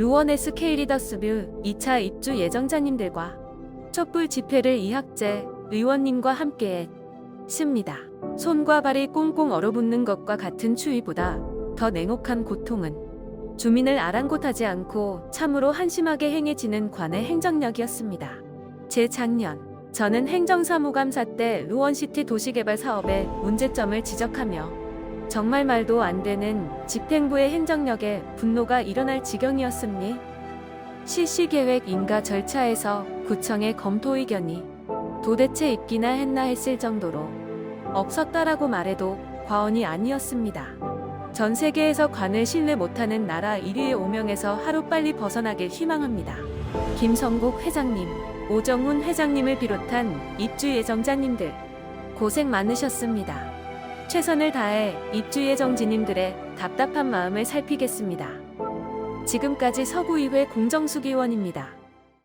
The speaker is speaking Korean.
루원 SK 리더스뷰 2차 입주 예정자님들과 촛불 집회를 이학재 의원님과 함께 했습니다. 손과 발이 꽁꽁 얼어붙는 것과 같은 추위보다 더 냉혹한 고통은 주민을 아랑곳하지 않고 참으로 한심하게 행해지는 관의 행정력이었습니다. 재작년 저는 행정사무감사 때 루원시티 도시개발 사업의 문제점을 지적하며 정말 말도 안 되는 집행부의 행정력에 분노가 일어날 지경이었습니. 실시 계획 인가 절차에서 구청의 검토 의견이 도대체 있기나 했나 했을 정도로 없었다라고 말해도 과언이 아니었습니다. 전 세계에서 관을 신뢰 못하는 나라 1위의 오명에서 하루빨리 벗어나길 희망합니다. 김성국 회장님, 오정훈 회장님을 비롯한 입주 예정자님들 고생 많으셨습니다. 최선을 다해 입주 예정지님들의 답답한 마음을 살피겠습니다. 지금까지 서구의회 공정수기원입니다.